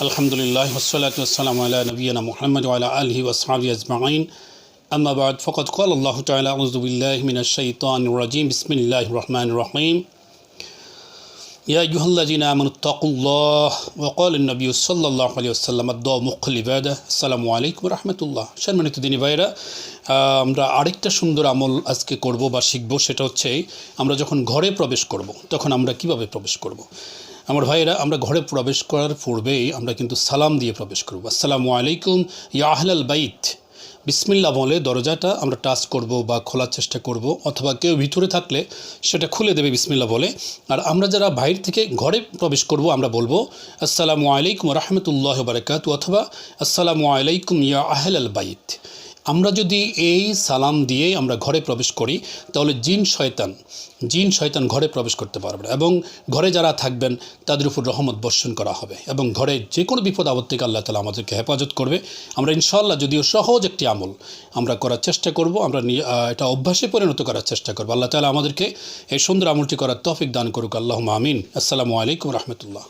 আলহামদুলিল্লাহ والصلاة والسلام على نبينا محمد وعلى آله وأصحابه أجمعين أما بعد فقد قال الله تعالى أعوذ بالله من الشيطان الرجيم بسم الله الرحمن الرحيم يا أيها الذين آمنوا اتقوا الله وقال النبي صلى الله عليه وسلم الدعاء مقل عبادة السلام عليكم ورحمة الله সম্মানিত দিনী ভাইরা আহ, আমরা আরেকটা সুন্দর আমল আজকে করব বা শিখব সেটা হচ্ছে আমরা যখন ঘরে প্রবেশ করব তখন আমরা কিভাবে প্রবেশ করব আমার ভাইয়েরা, আমরা ঘরে প্রবেশ করার পূর্বেই আমরা কিন্তু সালাম দিয়ে প্রবেশ করব। আসসালামু আলাইকুম, ইয়া আহলাল বাইত। বিসমিল্লা বলে দরজাটা আমরা টাচ করব বা খোলার চেষ্টা করব, অথবা কেউ ভিতরে থাকলে সেটা খুলে দেবে বিসমিল্লা বলে। আর আমরা যারা বাইরে থেকে ঘরে প্রবেশ করব, আমরা বলব, আসসালামু আলাইকুম রহমতুল্লাহ বারকাত অথবা, আসসালামু আলাইকুম ইয়া আহলাল বাইত। আমরা যদি এই সালাম দিয়ে আমরা ঘরে প্রবেশ করি, তাহলে জিন শয়তান জিন শয়তান ঘরে প্রবেশ করতে পারবে এবং ঘরে যারা থাকবেন, তাদের উপর রহমত বর্ষণ করা হবে। এবং ঘরে যে কোনো বিপদ আপদ থেকে আল্লাহ তালা আমাদেরকে হেফাজত করবে। আমরা ইনশাল্লাহ যদিও সহজ একটি আমল, আমরা করার চেষ্টা করব, আমরা এটা অভ্যাসে পরিণত করার চেষ্টা করব। আল্লাহ তালা আমাদেরকে এই সুন্দর আমলটি করার তফিক দান করুক। আল্লাহ আমিন। আসসালামু আলাইকুম রহমতুল্লাহ।